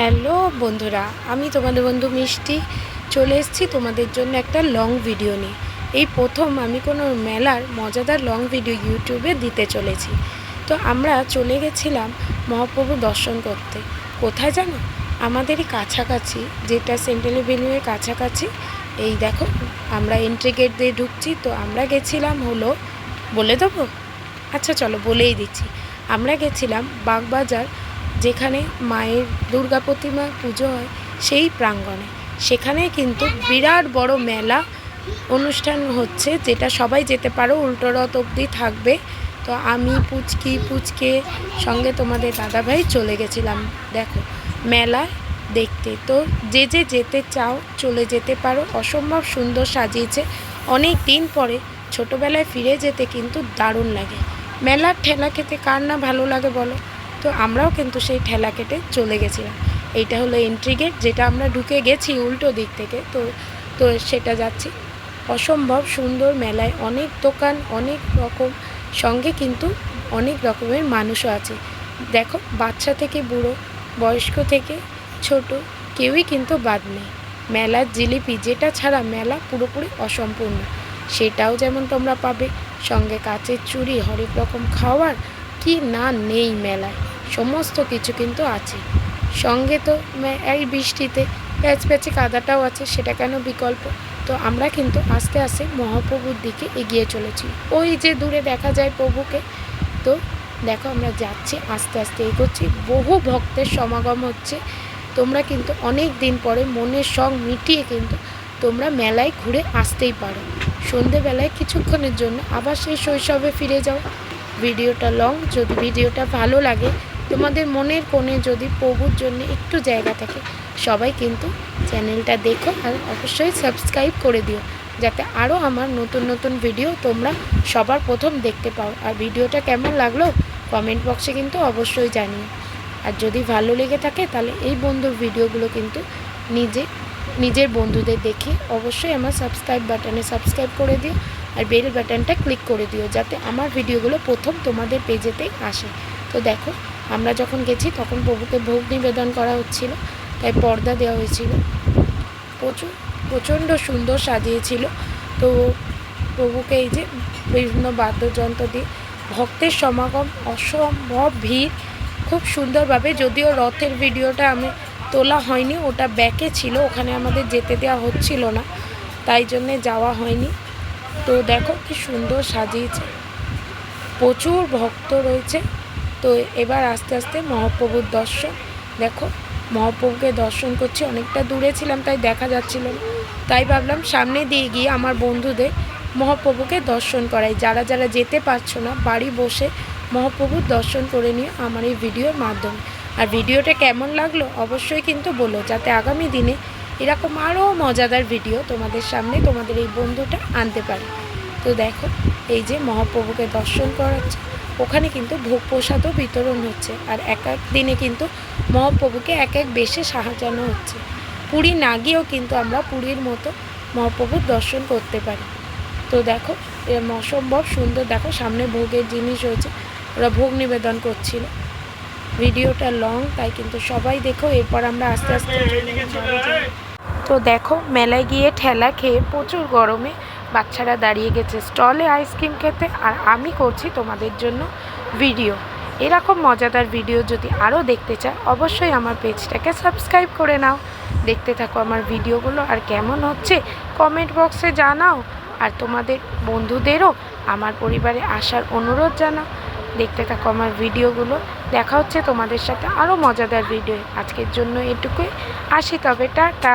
Hello বন্ধুরা, আমি তোমাদের বন্ধু মিষ্টি। চলে এসেছি তোমাদের জন্য একটা লং ভিডিও নিয়ে। এই প্রথম আমি কোনো মেলার মজাদার লং ভিডিও ইউটিউবে দিতে চলেছি। তো আমরা চলে গেছিলাম মহাপ্রভু দর্শন করতে। কোথায় জানো? আমাদেরই কাছাকাছি, যেটা সেন্ট্রাল এভিনিউয়ের কাছাকাছি। এই দেখো, আমরা এন্ট্রি গেট দিয়ে ঢুকছি, তো আমরা গেছিলাম হলো, বলে দেবো? আচ্ছা চলো বলেই দিচ্ছি। আমরা গেছিলাম বাগবাজার যেখানে মায়ের দুর্গা প্রতিমা পুজো হয়, সেই প্রাঙ্গণে। সেখানে কিন্তু বিরাট বড় মেলা অনুষ্ঠান হচ্ছে, যেটা সবাই যেতে পারো, উল্টো রথ অবধি থাকবে। তো আমি পুচকি, পুচকে সঙ্গে তোমাদের দাদাভাই চলে গেছিলাম, দেখো, মেলা দেখতে। তো যে যে যেতে চাও, চলে যেতে পারো। অসম্ভব সুন্দর সাজিয়েছে। অনেক দিন পরে ছোটোবেলায় ফিরে যেতে কিন্তু দারুণ লাগে। মেলার ঠেলা খেতে কার না ভালো লাগে বলো? তো আমরাও কিন্তু সেই ঠেলা কেটে চলে গেছিলাম। এইটা হলো এন্ট্রি গেট যেটা আমরা ঢুকে গেছি উল্টো দিক থেকে। তো তো সেটা যাচ্ছি। অসম্ভব সুন্দর মেলায় অনেক দোকান, অনেক রকম, সঙ্গে কিন্তু অনেক রকমের মানুষও আছে। দেখো, বাচ্চা থেকে বুড়ো, বয়স্ক থেকে ছোট, কেউই কিন্তু বাদ নেই। মেলার জিলিপি, যেটা ছাড়া মেলা পুরোপুরি অসম্পূর্ণ। সেটাও যেমন তোমরা পাবে। সঙ্গে কাচের চুড়ি হরেক রকম খাওয়ার, কি না নেই মেলায়। সমস্ত কিছু কিন্তু আছে। সঙ্গে তো এই বৃষ্টিতে প্যাচ প্যাচে কাদাটাও আছে, সেটা কেন বিকল্প? তো আমরা কিন্তু আস্তে আস্তে মহাপ্রভুর দিকে এগিয়ে চলেছি। ওই যে দূরে দেখা যায় প্রভুকে, তো দেখো আমরা যাচ্ছি, আস্তে আস্তে এগোচ্ছি। বহু ভক্তের সমাগম হচ্ছে। তোমরা কিন্তু অনেক দিন পরে মনের সং মিটিয়ে কিন্তু তোমরা মেলায় ঘুরে আসতেই পারো। সন্ধেবেলায় কিছুক্ষণের জন্য আবার সেই শৈশবে ফিরে যাও। ভিডিওটা লং, যদি ভিডিওটা ভালো লাগে তোমাদের মনের কোণে যদি প্রভুর জন্য একটু জায়গা থাকে, সবাই কিন্তু চ্যানেলটা দেখো আর অবশ্যই সাবস্ক্রাইব করে দিও, যাতে আরও আমার নতুন নতুন ভিডিও তোমরা সবার প্রথম দেখতে পাও। আর ভিডিওটা কেমন লাগল কমেন্ট বক্সে কিন্তু অবশ্যই জানিও। আর যদি ভালো লেগে থাকে তাহলে এই বন্ধুর ভিডিওগুলো কিন্তু নিজে, নিজের বন্ধুদের দেখে অবশ্যই আমার সাবস্ক্রাইব বাটনে সাবস্ক্রাইব করে দিও আর বেল বাটনটা ক্লিক করে দিও, যাতে আমার ভিডিওগুলো প্রথম তোমাদের পেজেতেই আসে। তো দেখো আমরা যখন গেছি, তখন প্রভুকে ভোগ নিবেদন করা হচ্ছিল। তাই পর্দা দেওয়া হয়েছিল। প্রচুর, প্রচণ্ড সুন্দর সাজিয়েছিল। তো প্রভুকে এই যে বিভিন্ন বাদ্যযন্ত্র দিয়ে ভক্তের সমাগম, অসম্ভব ভিড়, খুব সুন্দরভাবে, যদিও রথের ভিডিওটা আমি তোলা হয়নি, ওটা ব্যাকে ছিল, ওখানে আমাদের যেতে দেওয়া হচ্ছিল না, তাই জন্যে যাওয়া হয়নি। তো দেখো কি সুন্দর সাজিয়েছে। প্রচুর ভক্ত রয়েছে। তো এবার আস্তে আস্তে মহাপ্রভুর দর্শন। দেখো, মহাপ্রভুকে দর্শন করছি, অনেকটা দূরে ছিলাম, তাই দেখা যাচ্ছিল না। তাই ভাবলাম সামনে দিয়ে গিয়ে আমার বন্ধুদের মহাপ্রভুকে দর্শন করাই। যারা যারা যেতে পারছ না, বাড়ি বসে মহাপ্রভুর দর্শন করে নিয়ে আমার এই ভিডিওর মাধ্যমে। আর ভিডিওটা কেমন লাগল অবশ্যই কিন্তু বলো, যাতে আগামী দিনে এরকম আরও মজাদার ভিডিও তোমাদের সামনে তোমাদের এই বন্ধুটা আনতে পারে। তো দেখো, এই যে মহাপ্রভুকে দর্শন করাচ্ছে। ওখানে কিন্তু ভোগ প্রসাদও বিতরণ হচ্ছে আর এক এক দিনে কিন্তু মহাপ্রভুকে এক এক বেশে সাজানো হচ্ছে পুরী না গিয়েও কিন্তু আমরা পুরীর মতো মহাপ্রভুর দর্শন করতে পারি তো দেখো এরম অসম্ভব সুন্দর দেখো সামনে ভোগের জিনিস রয়েছে ওরা ভোগ নিবেদন করছিল ভিডিওটা লং তাই কিন্তু সবাই দেখো এরপর আমরা আস্তে আস্তে। তো দেখো মেলায় গিয়ে ঠেলা খেয়ে প্রচুর গরমে বাচ্চারা দাঁড়িয়ে গেছে স্টলে আইসক্রিম খেতে আর আমি করছি তোমাদের জন্য ভিডিও এরকম মজাদার ভিডিও যদি আরও দেখতে চাও, অবশ্যই আমার পেজটাকে সাবস্ক্রাইব করে নাও। দেখতে থাকো আমার ভিডিওগুলো আর কেমন হচ্ছে কমেন্ট বক্সে জানাও। আর তোমাদের বন্ধুদেরও আমার পরিবারে আসার অনুরোধ জানাও। দেখতে থাকো আমার ভিডিওগুলো দেখা হচ্ছে তোমাদের সাথে আরও মজাদার ভিডিও আজকের জন্য এটুকুই। আসি তবে, টাটা।